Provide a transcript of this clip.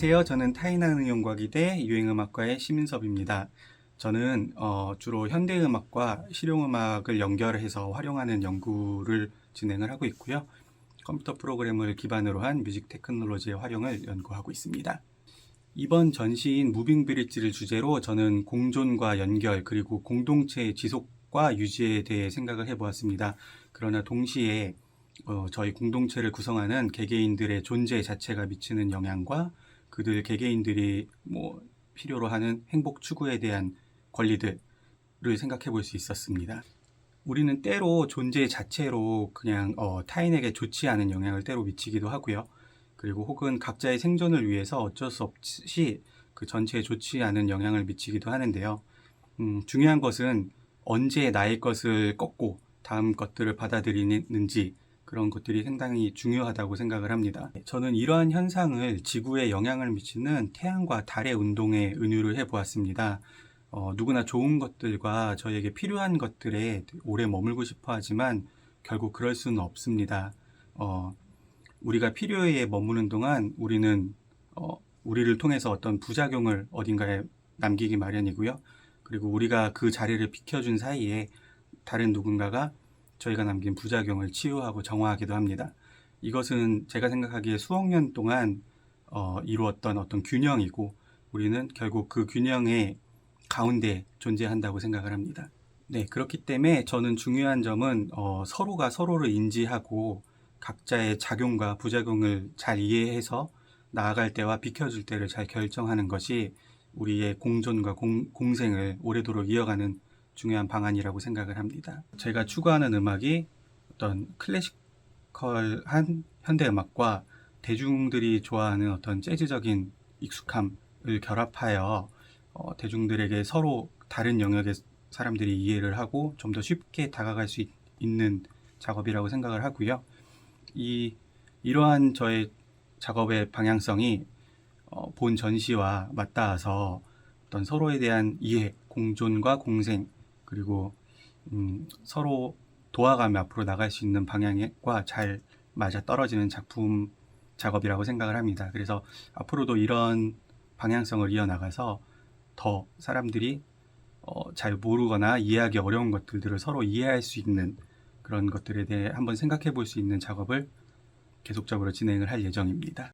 안녕하세요. 저는 타이난 응용과기대 유행음악과의 심인섭입니다. 저는 어, 주로 현대음악과 실용음악을 연결해서 활용하는 연구를 진행을 하고 있고요. 컴퓨터 프로그램을 기반으로 한 뮤직 테크놀로지의 활용을 연구하고 있습니다. 이번 전시인 무빙 브릿지를 주제로 저는 공존과 연결 그리고 공동체의 지속과 유지에 대해 생각을 해보았습니다. 그러나 동시에 어, 저희 공동체를 구성하는 개개인들의 존재 자체가 미치는 영향과 그들 개개인들이 뭐 필요로 하는 행복 추구에 대한 권리들을 생각해 볼 수 있었습니다. 우리는 때로 존재 자체로 그냥 어, 타인에게 좋지 않은 영향을 때로 미치기도 하고요. 그리고 혹은 각자의 생존을 위해서 어쩔 수 없이 그 전체에 좋지 않은 영향을 미치기도 하는데요. 음, 중요한 것은 언제 나의 것을 꺾고 다음 것들을 받아들이는지 그런 것들이 상당히 중요하다고 생각을 합니다. 저는 이러한 현상을 지구에 영향을 미치는 태양과 달의 운동에 은유를 해보았습니다. 어, 누구나 좋은 것들과 저에게 필요한 것들에 오래 머물고 싶어 하지만 결국 그럴 수는 없습니다. 어, 우리가 필요에 머무는 동안 우리는 어, 우리를 통해서 어떤 부작용을 어딘가에 남기기 마련이고요. 그리고 우리가 그 자리를 비켜준 사이에 다른 누군가가 저희가 남긴 부작용을 치유하고 정화하기도 합니다. 이것은 제가 생각하기에 수억 년 동안 어, 이루었던 어떤 균형이고 우리는 결국 그 균형의 가운데 존재한다고 생각을 합니다. 네, 그렇기 때문에 저는 중요한 점은 어, 서로가 서로를 인지하고 각자의 작용과 부작용을 잘 이해해서 나아갈 때와 비켜줄 때를 잘 결정하는 것이 우리의 공존과 공, 공생을 오래도록 이어가는 중요한 방안이라고 생각을 합니다. 제가 추구하는 음악이 어떤 클래시컬한 현대 음악과 대중들이 좋아하는 어떤 재즈적인 익숙함을 결합하여 어, 대중들에게 서로 다른 영역의 사람들이 이해를 하고 좀 더 쉽게 다가갈 수 있, 는 작업이라고 생각을 하고요. 이 이러한 저의 작업의 방향성이 어, 본 전시와 맞닿아서 어떤 서로에 대한 이해, 공존과 공생 그리고 음, 서로 도와가며 앞으로 나갈 수 있는 방향과 잘 맞아 떨어지는 작품 작업이라고 생각을 합니다. 그래서 앞으로도 이런 방향성을 이어나가서 더 사람들이 어, 잘 모르거나 이해하기 어려운 것들을 서로 이해할 수 있는 그런 것들에 대해 한번 생각해 볼 수 있는 작업을 계속적으로 진행을 할 예정입니다.